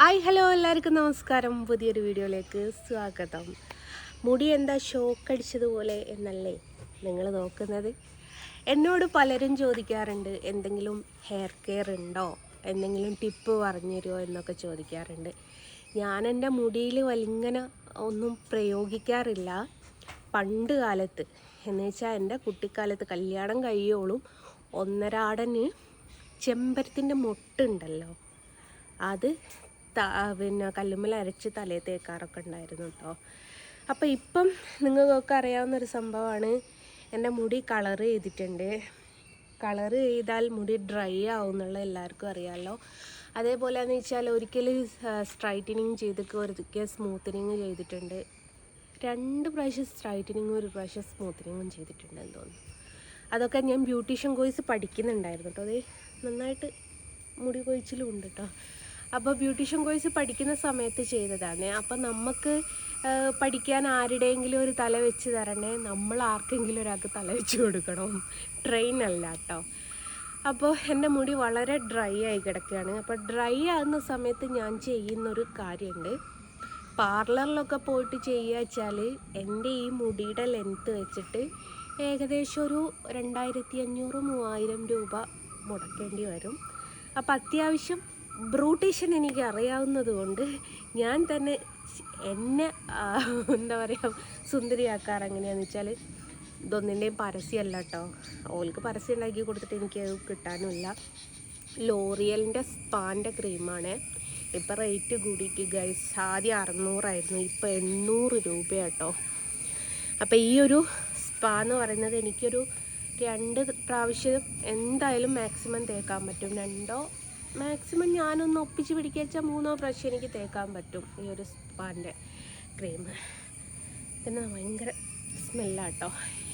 Hi hello എല്ലാവർക്കും നമസ്കാരം. പുതിയൊരു വീഡിയോയിലേക്ക് സ്വാഗതം. മുടി എന്താ ഷോക്ക് അടിച്ചതുപോലെ എന്നല്ലേ നിങ്ങൾ നോക്കുന്നത്? എന്നോട് പലരും ചോദിക്കാറുണ്ട് എന്തെങ്കിലും ഹെയർ കെയർ ഉണ്ടോ? എന്തെങ്കിലും ടിപ്പ് പറഞ്ഞു തരുമോ എന്നൊക്കെ ചോദിക്കാറുണ്ട്. ഞാൻ എന്റെ മുടിയിൽ വലിങ്ങനെ ഒന്നും പ്രയോഗിക്കാറില്ല. പണ്ട് കാലത്ത് എന്ന് വെച്ചാൽ എന്റെ കുട്ടിക്കാലത്ത് കല്യാണം കഴിയോളും ഒന്നരാടന് ചെമ്പരത്തിന്റെ മൊട്ടുണ്ടല്ലോ. അത് പിന്നെ കല്ലുമ്മൽ അരച്ച് തലയിൽ തേക്കാറൊക്കെ ഉണ്ടായിരുന്നു കേട്ടോ അപ്പോൾ ഇപ്പം നിങ്ങൾക്കൊക്കെ അറിയാവുന്നൊരു സംഭവമാണ് എന്റെ മുടി കളർ ചെയ്തിട്ടുണ്ട്. കളർ ചെയ്താൽ മുടി ഡ്രൈ ആവും എന്നുള്ള എല്ലാവർക്കും അറിയാമല്ലോ അതേപോലെ വെച്ചാൽ ഒരിക്കൽ സ്ട്രൈറ്റനിങ് ചെയ്തിട്ട് ഒരിക്കൽ സ്മൂത്തനിങ് ചെയ്തിട്ടുണ്ട്. രണ്ട് പ്രാവശ്യം സ്ട്രൈറ്റനിങ്ങും ഒരു പ്രാവശ്യം സ്മൂത്തനിങ്ങും ചെയ്തിട്ടുണ്ടെന്ന് തോന്നുന്നു. അതൊക്കെ ഞാൻ ബ്യൂട്ടീഷ്യൻ കോഴ്സ് പഠിക്കുന്നുണ്ടായിരുന്നു കേട്ടോ അതേ നന്നായിട്ട് മുടി കൊഴിച്ചിലും ഉണ്ട് കേട്ടോ അപ്പോൾ ബ്യൂട്ടീഷ്യൻ കോഴ്സ് പഠിക്കുന്ന സമയത്ത് ചെയ്തതാണ്. അപ്പോൾ നമുക്ക് പഠിക്കാൻ ആരുടെയെങ്കിലും ഒരു തല വെച്ച് തരണേ നമ്മൾ ആർക്കെങ്കിലും ഒരാൾക്ക് തല വെച്ച് കൊടുക്കണം. ട്രെയിൻ അല്ല കേട്ടോ അപ്പോൾ എന്റെ മുടി വളരെ ഡ്രൈ ആയി കിടക്കുകയാണ്. അപ്പോൾ ഡ്രൈ ആകുന്ന സമയത്ത് ഞാൻ ചെയ്യുന്നൊരു കാര്യമുണ്ട് പാർലറിലൊക്കെ പോയിട്ട് ചെയ്യുക വെച്ചാൽ എന്റെ ഈ മുടിയുടെ ലെങ്ത്ത് വെച്ചിട്ട് ഏകദേശം ഒരു രണ്ടായിരത്തി അഞ്ഞൂറ് മൂവായിരം രൂപ മുടക്കേണ്ടി വരും. അപ്പോൾ അത്യാവശ്യം ബ്രൂട്ടീഷ്യൻ എനിക്ക് അറിയാവുന്നത് കൊണ്ട് ഞാൻ തന്നെ എന്നെ എന്താ പറയുക സുന്ദരിയാക്കാറ് എങ്ങനെയാണെന്ന് വെച്ചാൽ ഇതൊന്നിന്റെയും പരസ്യമല്ല കേട്ടോ ഓൾക്ക് പരസ്യം ഉണ്ടാക്കി കൊടുത്തിട്ട് എനിക്ക് അത് കിട്ടാനുമില്ല. ലോറിയലിന്റെ സ്പാന്റെ ക്രീമാണ്. ഇപ്പം റേറ്റ് കൂടിയിട്ട് ഗൈസ് ആദ്യം അറുന്നൂറായിരുന്നു. ഇപ്പം എണ്ണൂറ് രൂപ കേട്ടോ അപ്പോൾ ഈ ഒരു സ്പാ എന്ന് പറയുന്നത് എനിക്കൊരു രണ്ട് പ്രാവശ്യം എന്തായാലും മാക്സിമം തേക്കാൻ പറ്റും. രണ്ടോ മാക്സിമം ഞാനൊന്ന് ഒപ്പിച്ച് പിടിക്കുക മൂന്നോ പ്രാവശ്യം എനിക്ക് തേക്കാൻ പറ്റും ഈ ഒരു സ്പാന്റെ ക്രീം പിന്നെ ഭയങ്കര സ്മെല്ലാട്ടോ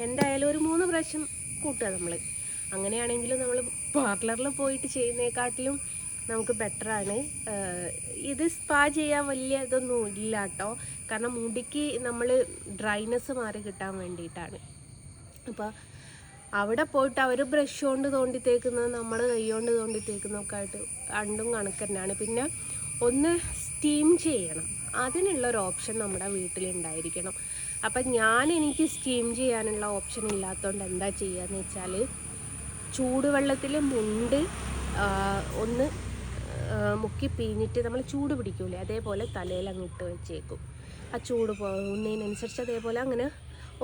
എന്തായാലും ഒരു മൂന്ന് പ്രാവശ്യം കൂട്ടുക നമ്മൾ അങ്ങനെയാണെങ്കിലും നമ്മൾ പാർലറിൽ പോയിട്ട് ചെയ്യുന്നതിനെക്കാട്ടിലും നമുക്ക് ബെറ്ററാണ് ഇത് സ്പാ ചെയ്യാൻ വലിയ ഇതൊന്നും ഇല്ല കേട്ടോ കാരണം മുടിക്ക് നമ്മൾ ഡ്രൈനെസ് മാറി കിട്ടാൻ വേണ്ടിയിട്ടാണ്. അപ്പോൾ അവിടെ പോയിട്ട് അവർ ബ്രഷ് കൊണ്ട് തോണ്ടി തേക്കുന്നത് നമ്മൾ കൈ കൊണ്ട് തോണ്ടി തേക്കുന്നതൊക്കെ ആയിട്ട് രണ്ടും കണക്ക് തന്നെയാണ്. പിന്നെ ഒന്ന് സ്റ്റീം ചെയ്യണം. അതിനുള്ളൊരു ഓപ്ഷൻ നമ്മുടെ വീട്ടിലുണ്ടായിരിക്കണം അപ്പം ഞാൻ എനിക്ക് സ്റ്റീം ചെയ്യാനുള്ള ഓപ്ഷൻ ഇല്ലാത്തതുകൊണ്ട് എന്താ ചെയ്യുകയെന്ന് വെച്ചാൽ ചൂടുവെള്ളത്തിൽ മുണ്ട് ഒന്ന് മുക്കി പിഴിഞ്ഞിട്ട് നമ്മൾ ചൂട് പിടിക്കൂലേ അതേപോലെ തലയിൽ അങ്ങ് ഇട്ട് വെച്ചേക്കും. ആ ചൂട് പോകുന്നതിനനുസരിച്ച് അതേപോലെ അങ്ങനെ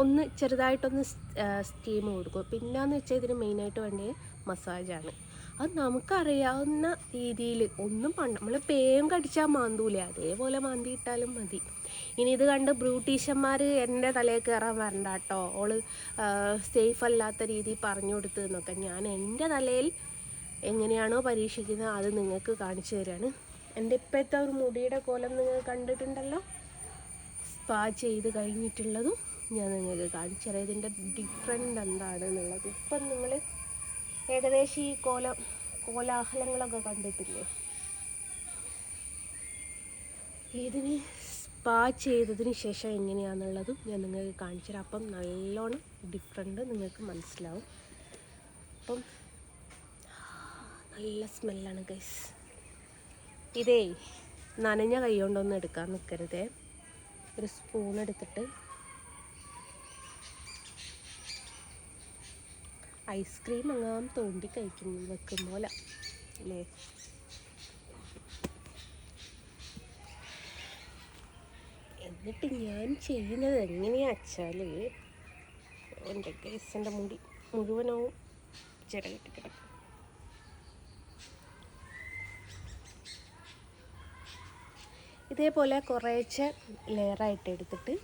ഒന്ന് ചെറുതായിട്ടൊന്ന് സ്റ്റീം കൊടുക്കും. പിന്നെന്ന് വെച്ചാൽ ഇതിന് മെയിനായിട്ട് വേണ്ടത് മസാജാണ് അത് നമുക്കറിയാവുന്ന രീതിയിൽ ഒന്നും പണ്ട നമ്മൾ പേയും കടിച്ചാൽ മാന്തൂലേ. അതേപോലെ മാന്തിയിട്ടാലും മതി. ഇനി ഇത് കണ്ട് ബ്രൂട്ടീഷ്യന്മാർ എന്റെ തലയിൽ കയറാൻ വരണ്ട കേട്ടോ ഓൾ സേഫ് അല്ലാത്ത രീതിയിൽ പറഞ്ഞു കൊടുത്തു എന്നൊക്കെ ഞാൻ എന്റെ തലയിൽ എങ്ങനെയാണോ പരീക്ഷിക്കുന്നത് അത് നിങ്ങൾക്ക് കാണിച്ചു തരാണ്. എന്റെ ഇപ്പോഴത്തെ ഒരു മുടിയുടെ കോലം നിങ്ങൾ കണ്ടിട്ടുണ്ടല്ലോ? സ്പാ ചെയ്ത് കഴിഞ്ഞിട്ടുള്ളതും ഞാൻ നിങ്ങൾക്ക് കാണിച്ചു തരാം ഇതിന്റെ ഡിഫറെന്റ് എന്താണ് എന്നുള്ളത് ഇപ്പം നിങ്ങൾ ഏകദേശം ഈ കോല കോലാഹലങ്ങളൊക്കെ കണ്ടിട്ടില്ലേ? ഇതിന് സ്പാ ചെയ്തതിന് ശേഷം എങ്ങനെയാണെന്നുള്ളതും ഞാൻ നിങ്ങൾക്ക് കാണിച്ചു തരാം അപ്പം നല്ലോണം ഡിഫറെന്റ് നിങ്ങൾക്ക് മനസ്സിലാവും. അപ്പം നല്ല സ്മെല്ലാണ് ഗൈസ് ഇതേ നനഞ്ഞ കൈ കൊണ്ടൊന്നും എടുക്കാൻ നിൽക്കരുതേ ഒരു സ്പൂൺ എടുത്തിട്ട് ഐസ്ക്രീം അങ്ങാൻ തോണ്ടി കഴിക്കുന്നു വെക്കും പോലെ അല്ലേ? എന്നിട്ട് ഞാൻ ചെയ്യുന്നത് എങ്ങനെയാ വെച്ചാൽ എന്റെ കേസിന്റെ മുടി മുഴുവനാവും ചിരകിട്ട് കിടക്കും. ഇതേപോലെ കുറേശ്ശെ ലെയറായിട്ട് എടുത്തിട്ട്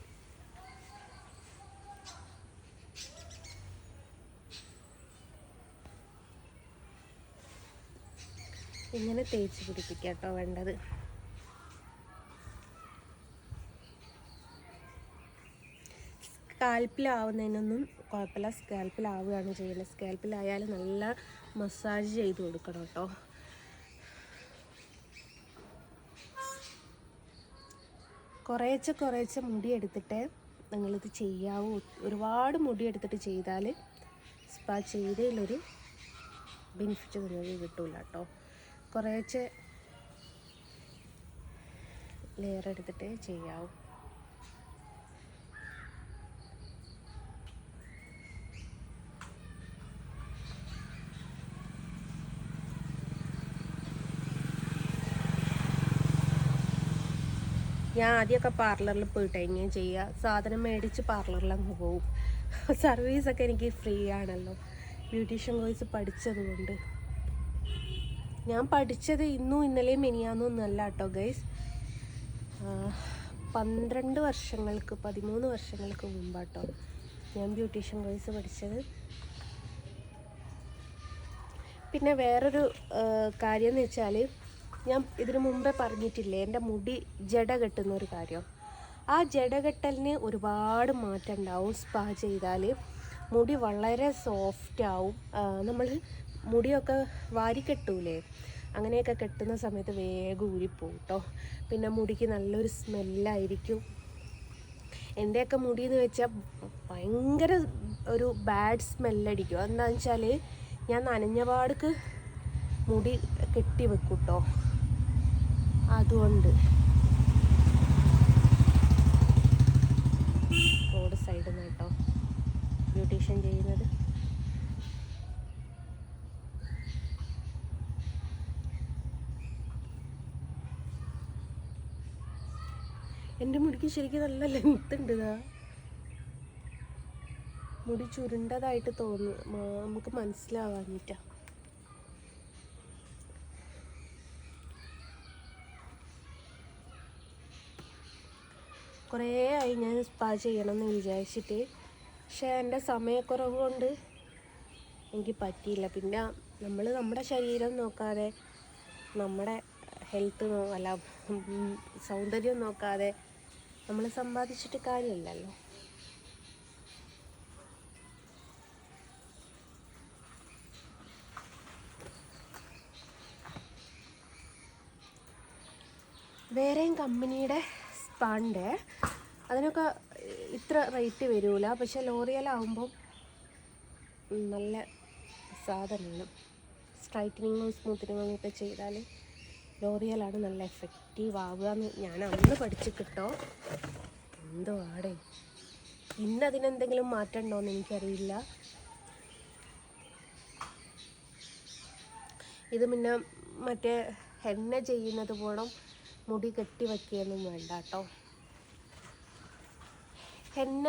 ഇങ്ങനെ തേച്ച് പിടിപ്പിക്കുക കേട്ടോ വേണ്ടത്. സ്കാൽപ്പിലാവുന്നതിനൊന്നും കുഴപ്പമില്ല. സ്കാൽപ്പിലാവുകയാണ് ചെയ്യുന്നത്. സ്കാൽപ്പിലായാലും നല്ല മസാജ് ചെയ്ത് കൊടുക്കണം കേട്ടോ. കുറേച്ചെ കുറേച്ചെ മുടി എടുത്തിട്ട് നിങ്ങളിത് ചെയ്യാവൂ. ഒരുപാട് മുടി എടുത്തിട്ട് ചെയ്താൽ സ്പാ ചെയ്തതിലൊരു ബെനിഫിറ്റ് നിങ്ങൾക്ക് കിട്ടില്ല കേട്ടോ. കുറേശ്ശെ ലെയർ എടുത്തിട്ട് ചെയ്യാവൂ. ഞാൻ ആദ്യമൊക്കെ പാർലറിൽ പോയിട്ട് എങ്ങനെയും ചെയ്യുക. സാധനം മേടിച്ച് പാർലറിലങ്ങ് പോകും സർവീസൊക്കെ എനിക്ക് ഫ്രീ ആണല്ലോ. ബ്യൂട്ടീഷ്യൻ കോഴ്സ് പഠിച്ചത് കൊണ്ട് ഞാൻ പഠിച്ചത് ഇന്നും ഇന്നലെയും മിനിയാന്നും കേട്ടോ ഗൈസ് പന്ത്രണ്ട് വർഷങ്ങൾക്ക് പതിമൂന്ന് വർഷങ്ങൾക്ക് മുമ്പാട്ടോ ഞാൻ ബ്യൂട്ടീഷ്യൻ കോഴ്സ് പഠിച്ചത്. പിന്നെ വേറൊരു കാര്യം എന്ന് വെച്ചാൽ ഞാൻ ഇതിനു മുമ്പേ പറഞ്ഞിട്ടില്ലേ എന്റെ മുടി ജട കെട്ടുന്ന ഒരു കാര്യം. ആ ജട കെട്ടലിന് ഒരുപാട് മാറ്റം ഉണ്ടാവും. സ്പാ ചെയ്താൽ മുടി വളരെ സോഫ്റ്റ് ആവും. നമ്മൾ മുടിയൊക്കെ വാരി കെട്ടൂലേ? അങ്ങനെയൊക്കെ കെട്ടുന്ന സമയത്ത് വേഗം ഊരിപ്പോവും കേട്ടോ പിന്നെ മുടിക്ക് നല്ലൊരു സ്മെല്ലായിരിക്കും. എന്റെയൊക്കെ മുടി എന്ന് വെച്ചാൽ ഭയങ്കര ഒരു ബാഡ് സ്മെല്ലടിക്കും. എന്താണെന്ന് വെച്ചാൽ ഞാൻ നനഞ്ഞപാടക്ക് മുടി കെട്ടി വെക്കും കേട്ടോ അതുകൊണ്ട്. റോഡ് സൈഡിൽ നിന്ന് കേട്ടോ ബ്യൂട്ടീഷ്യൻ ചെയ്യുന്നത്. എന്റെ മുടിക്ക് ശരിക്കും നല്ല ലെങ്ത് ഉണ്ട് മുടി ചുരുണ്ടതായിട്ട് തോന്നുന്നു. നമുക്ക് മനസ്സിലാവാഞ്ഞിട്ടാ. കുറേ ആയി ഞാൻ സ്പാ ചെയ്യണം എന്ന് വിചാരിച്ചിട്ട്. പക്ഷേ എന്റെ സമയക്കുറവ് കൊണ്ട് എനിക്ക് പറ്റിയില്ല. പിന്നെ നമ്മൾ നമ്മുടെ ശരീരം നോക്കാതെ നമ്മുടെ ഹെൽത്ത് അല്ല സൗന്ദര്യം നോക്കാതെ നമ്മൾ സമ്പാദിച്ചിട്ട് കാര്യമില്ലല്ലോ വേറെയും കമ്പനിയുടെ സ്പാണ്ട് അതിനൊക്കെ ഇത്ര റേറ്റ് വരില്ല പക്ഷെ ലോറിയലാവുമ്പം നല്ല സാധനമാണ്. സ്ട്രൈറ്റനിങ്ങും സ്മൂത്തനിങ്ങും ഒക്കെ ചെയ്താൽ ലോറിയലാണ് നല്ല എഫക്റ്റീവ് ആവുക എന്ന് ഞാൻ അന്ന് പഠിച്ച് കിട്ടോ എന്തോ ആടെ ഇന്ന് അതിനെന്തെങ്കിലും മാറ്റം ഉണ്ടോയെന്ന് എനിക്കറിയില്ല. ഇത് പിന്നെ മറ്റേ എണ്ണ ചെയ്യുന്നത് പോണം മുടി കെട്ടി വയ്ക്കുകയൊന്നും വേണ്ട കേട്ടോ എണ്ണ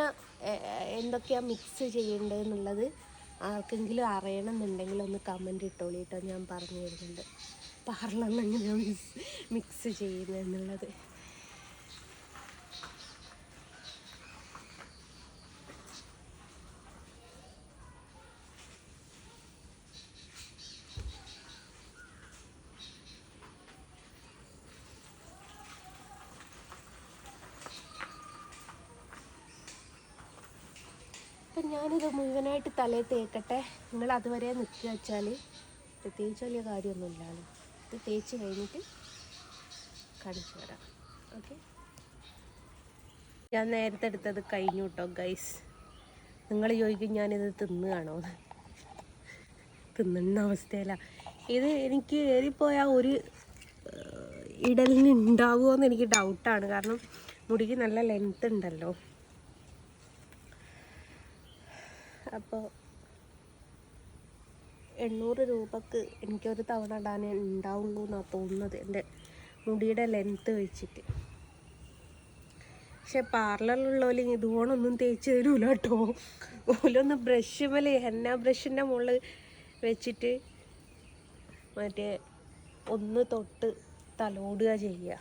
എന്തൊക്കെയാണ് മിക്സ് എന്തൊക്കെയാ മിക്സ് ചെയ്യേണ്ടതെന്നുള്ളത് ആർക്കെങ്കിലും അറിയണമെന്നുണ്ടെങ്കിൽ ഒന്ന് കമന്റ് ഇട്ടോളി കേട്ടോ ഞാൻ പറഞ്ഞു തരുന്നുണ്ട്. പാർലറിൽ എങ്ങനെയാണ് മിക്സ് ചെയ്യുന്നത് എന്നുള്ളത്. അപ്പം ഞാനിത് മുഴുവനായിട്ട് തലയിൽ തേക്കട്ടെ. നിങ്ങൾ അതുവരെ നിൽക്കുക വെച്ചാൽ പ്രത്യേകിച്ച് വലിയ കാര്യമൊന്നുമില്ലല്ലോ ഇത് തേച്ച് കഴിഞ്ഞിട്ട് കാണിച്ചു തരാം ഓക്കെ? ഞാൻ നേരത്തെ എടുത്തത് കഴിഞ്ഞു കേട്ടോ ഗൈസ് നിങ്ങൾ ചോദിക്കും ഞാനിത് തിന്നുകയാണോ എന്ന്. തിന്നുന്ന അവസ്ഥയില ഇത് എനിക്ക് ഏറിപ്പോയ ഒരു ഇടലിന് ഉണ്ടാവുമോ എന്ന് എനിക്ക് ഡൗട്ടാണ് കാരണം മുടിക്ക് നല്ല ലെങ്ത് ഉണ്ടല്ലോ. അപ്പോൾ എണ്ണൂറ് രൂപക്ക് എനിക്കൊരു തവണ ഇടാൻ ഉണ്ടാവുള്ളൂ എന്നാണ് തോന്നുന്നത് എന്റെ മുടിയുടെ ലെങ്ത്ത് വെച്ചിട്ട്. പക്ഷെ പാർലറിലുള്ളവർ ഇതുപോലൊന്നും തേച്ച് തരൂല കേട്ടോ ഓലൊന്ന് ബ്രഷ് മേലെ ഹെന്ന ബ്രഷിന്റെ മുകളിൽ വെച്ചിട്ട് മറ്റേ ഒന്ന് തൊട്ട് തലോടുക ചെയ്യുക.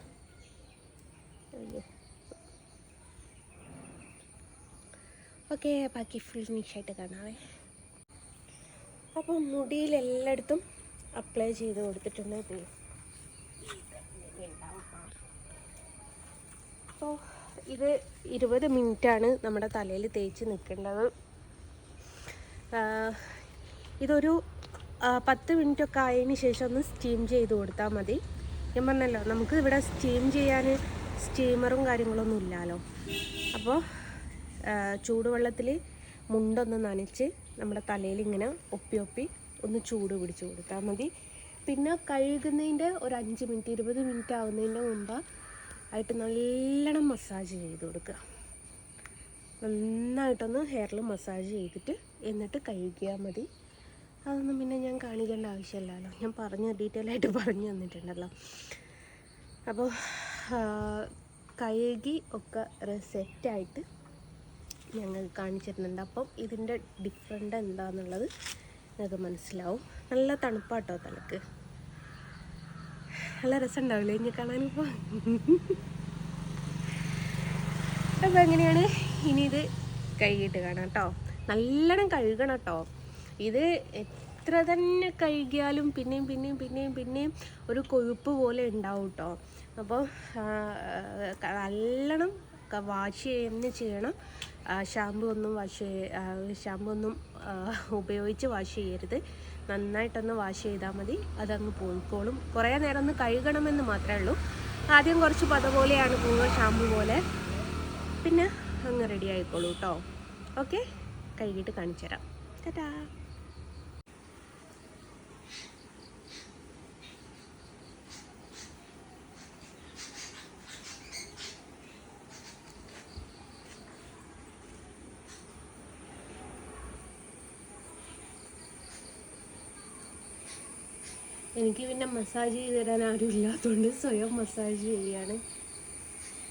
ഓക്കെ ബാക്കി ഫുൾ നീഷായിട്ട് കാണാവേ. അപ്പം മുടിയിൽ എല്ലായിടത്തും അപ്ലൈ ചെയ്ത് കൊടുത്തിട്ടുണ്ട് അപ്പോൾ ഇത് ഇരുപത് മിനിറ്റാണ് നമ്മുടെ തലയിൽ തേച്ച് നിൽക്കേണ്ടത്. ഇതൊരു പത്ത് മിനിറ്റ് ഒക്കെ ആയതിന് ശേഷം ഒന്ന് സ്റ്റീം ചെയ്ത് കൊടുത്താൽ മതി. ഞാൻ പറഞ്ഞല്ലോ നമുക്ക് ഇവിടെ സ്റ്റീം ചെയ്യാൻ സ്റ്റീമറും കാര്യങ്ങളൊന്നും ഇല്ലല്ലോ അപ്പോൾ ചൂടുവെള്ളത്തിൽ മുണ്ടൊന്ന് നനച്ച് നമ്മുടെ തലയിൽ ഇങ്ങനെ ഒപ്പി ഒപ്പി ഒന്ന് ചൂട് പിടിച്ച് കൊടുത്താൽ മതി. പിന്നെ കഴുകുന്നതിന്റെ ഒരു അഞ്ച് മിനിറ്റ് ഇരുപത് മിനിറ്റ് ആവുന്നതിന്റെ മുമ്പ് ആയിട്ട് നല്ലോണം മസാജ് ചെയ്ത് കൊടുക്കുക. നന്നായിട്ടൊന്ന് ഹെയറിൽ മസാജ് ചെയ്തിട്ട് എന്നിട്ട് കഴുകിയാൽ മതി. അതൊന്നും പിന്നെ ഞാൻ കാണിക്കേണ്ട ആവശ്യമില്ലല്ലോ. ഞാൻ പറഞ്ഞ് ഡീറ്റെയിൽ ആയിട്ട് പറഞ്ഞു തന്നിട്ടുണ്ടല്ലോ. അപ്പോൾ കഴുകി ഒക്കെ സെറ്റായിട്ട് ഞങ്ങൾ കാണിച്ചിരുന്നുണ്ട്. അപ്പം ഇതിന്റെ ഡിഫറെന്റ് എന്താണെന്നുള്ളത് നിങ്ങൾക്ക് മനസ്സിലാവും. നല്ല തണുപ്പാട്ടോ തലക്ക്. നല്ല രസമുണ്ടാവില്ലേ ഇനി കാണാനിപ്പോൾ അപ്പോൾ എങ്ങനെയാണ്? ഇനി ഇത് കഴുകിയിട്ട് കാണാം കേട്ടോ നല്ലോണം കഴുകണം കേട്ടോ ഇത് എത്ര തന്നെ കഴുകിയാലും പിന്നെയും പിന്നെയും പിന്നെയും പിന്നെയും ഒരു കൊഴുപ്പ് പോലെ ഉണ്ടാവും കേട്ടോ അപ്പോൾ നല്ലോണം വാഷ് തന്നെ ചെയ്യണം ഷാമ്പു ഒന്നും വാഷ് ഷാമ്പു ഒന്നും ഉപയോഗിച്ച് വാഷ് ചെയ്യരുത്. നന്നായിട്ടൊന്ന് വാഷ് ചെയ്താൽ മതി. അതങ്ങ് പോയിക്കോളും. കുറേ നേരം ഒന്ന് കഴുകണമെന്ന് മാത്രമേ ഉള്ളൂ. ആദ്യം കുറച്ച് പത പോലെയാണ് പോവുക ഷാമ്പു പോലെ. പിന്നെ അങ്ങ് റെഡി ആയിക്കോളൂ കേട്ടോ ഓക്കെ കഴുകിയിട്ട് കാണിച്ചു തരാം ടാറ്റാ. എനിക്ക് പിന്നെ മസാജ് ചെയ്ത് തരാൻ ആരും ഇല്ലാത്തതുകൊണ്ട് സ്വയം മസാജ് ചെയ്യാണ്.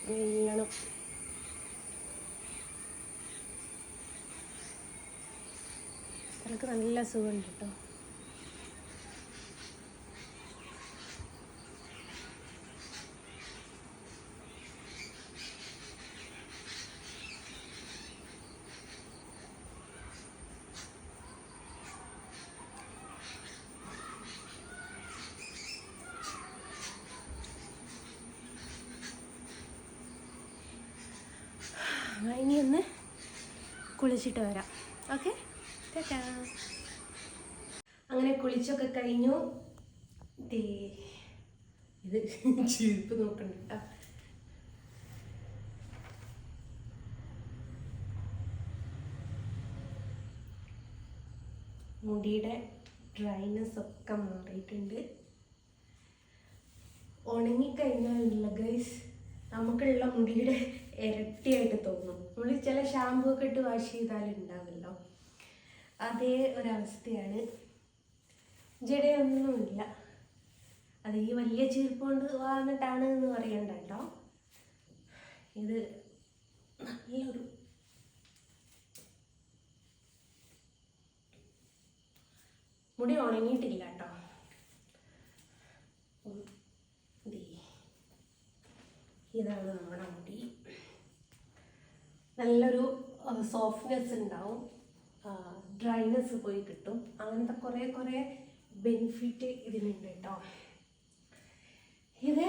ചെയ്യണം. എനിക്ക് നല്ല സുഖമുണ്ട് കേട്ടോ ഇനി ഒന്ന് കുളിച്ചിട്ട് വരാം. ഓക്കെ? അങ്ങനെ കുളിച്ചൊക്കെ കഴിഞ്ഞു. ദേ, ഇത് ചീപ്പ് നോക്കണ്ട. മുടിയുടെ ഡ്രൈനെസ് ഒക്കെ മാറിയിട്ടുണ്ട്. ഉണങ്ങിക്കഴിഞ്ഞാലുള്ള ഗൈസ് നമുക്കുള്ള മുടിയുടെ ഇരട്ടിയായിട്ട് തോന്നും. നമ്മൾ ചില ഷാമ്പു ഒക്കെ ഇട്ട് വാഷ് ചെയ്താൽ ഉണ്ടാവല്ലോ അതേ ഒരവസ്ഥയാണ്. ജടയൊന്നുമില്ല അത് ഈ വലിയ ചീർപ്പ് കൊണ്ട് വന്നിട്ടാണ് എന്ന് പറയണ്ട ഇത് നല്ലൊരു മുടി ഉണങ്ങിയിട്ടില്ല കേട്ടോ. ഇതാണ് നമ്മുടെ മുടി നല്ലൊരു സോഫ്റ്റ്നെസ് ഉണ്ടാവും ഡ്രൈനെസ് പോയി കിട്ടും. അങ്ങനത്തെ കുറേ കുറേ ബെനിഫിറ്റ് ഇതിനുണ്ട് കേട്ടോ ഇത്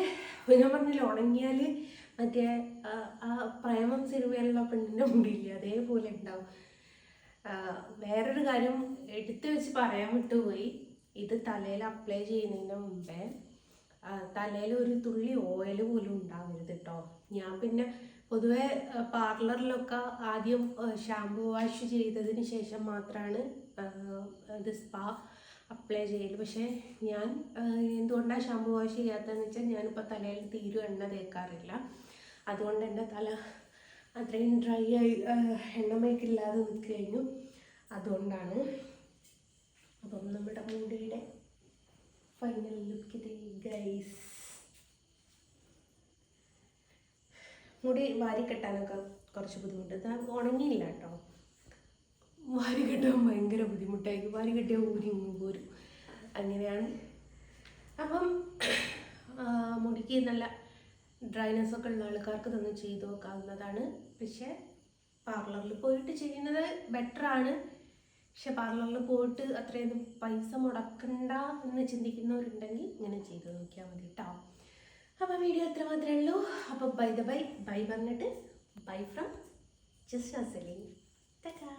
ഞാൻ പറഞ്ഞില്ല ഉണങ്ങിയാൽ മറ്റേ ആ, പ്രേമം സിനിമയിലുള്ള പെണ്ണിന്റെ മുടിയില്ലേ അതേപോലെ ഉണ്ടാവും വേറൊരു കാര്യം എടുത്തു വെച്ച് പറയാൻ വിട്ടുപോയി. ഇത് തലയിൽ അപ്ലൈ ചെയ്യുന്നതിന് മുമ്പേ തലയിൽ ഒരു തുള്ളി ഓയിൽ പോലും ഉണ്ടാവരുത് കേട്ടോ ഞാൻ പിന്നെ പൊതുവെ പാർലറിലൊക്കെ ആദ്യം ഷാമ്പൂ വാഷ് ചെയ്തതിന് ശേഷം മാത്രമാണ് ഇത് സ്പാ അപ്ലൈ ചെയ്യൽ പക്ഷേ ഞാൻ എന്തുകൊണ്ടാണ് ഷാമ്പൂ വാഷ് ചെയ്യാത്തതെന്ന് വെച്ചാൽ ഞാനിപ്പോൾ തലയിൽ തീരെ എണ്ണ തേക്കാറില്ല. അതുകൊണ്ട് എന്റെ തല അത്രയും ഡ്രൈ ആയി എണ്ണമേക്കില്ലാതെ നിൽക്കഴിഞ്ഞു അതുകൊണ്ടാണ് അപ്പം നമ്മുടെ മുടിയുടെ ഫൈനൽ ലുക്ക് ഗൈസ്. മുടി വാരി കെട്ടാനൊക്കെ കുറച്ച് ബുദ്ധിമുട്ട്. ഉണങ്ങിയില്ല കേട്ടോ. വാരി കെട്ടാൻ ഭയങ്കര ബുദ്ധിമുട്ടായിരിക്കും. വാരി കെട്ടിയ ഊരി പോരും. അങ്ങനെയാണ്. അപ്പം മുടിക്ക് നല്ല ഡ്രൈനെസ് ഒക്കെ ഉള്ള ആൾക്കാർക്ക് തന്നെ ചെയ്ത് നോക്കാവുന്നതാണ്. പക്ഷേ പാർലറിൽ പോയിട്ട് ചെയ്യുന്നത് ബെറ്റർ ആണ്. പക്ഷെ പാർലറിൽ പോയിട്ട് അത്രയും പൈസ മുടക്കണ്ട എന്ന് ചിന്തിക്കുന്നവരുണ്ടെങ്കിൽ ഇങ്ങനെ ചെയ്ത് നോക്കിയാൽ മതി കേട്ടോ. അപ്പോൾ വീഡിയോ എത്ര മാത്രമേ ഉള്ളൂ അപ്പോൾ ബൈ ദ ബൈ ബൈ പറഞ്ഞിട്ട് ബൈ ഫ്രം ജസ്റ്റ് അസലി ടാറ്റാ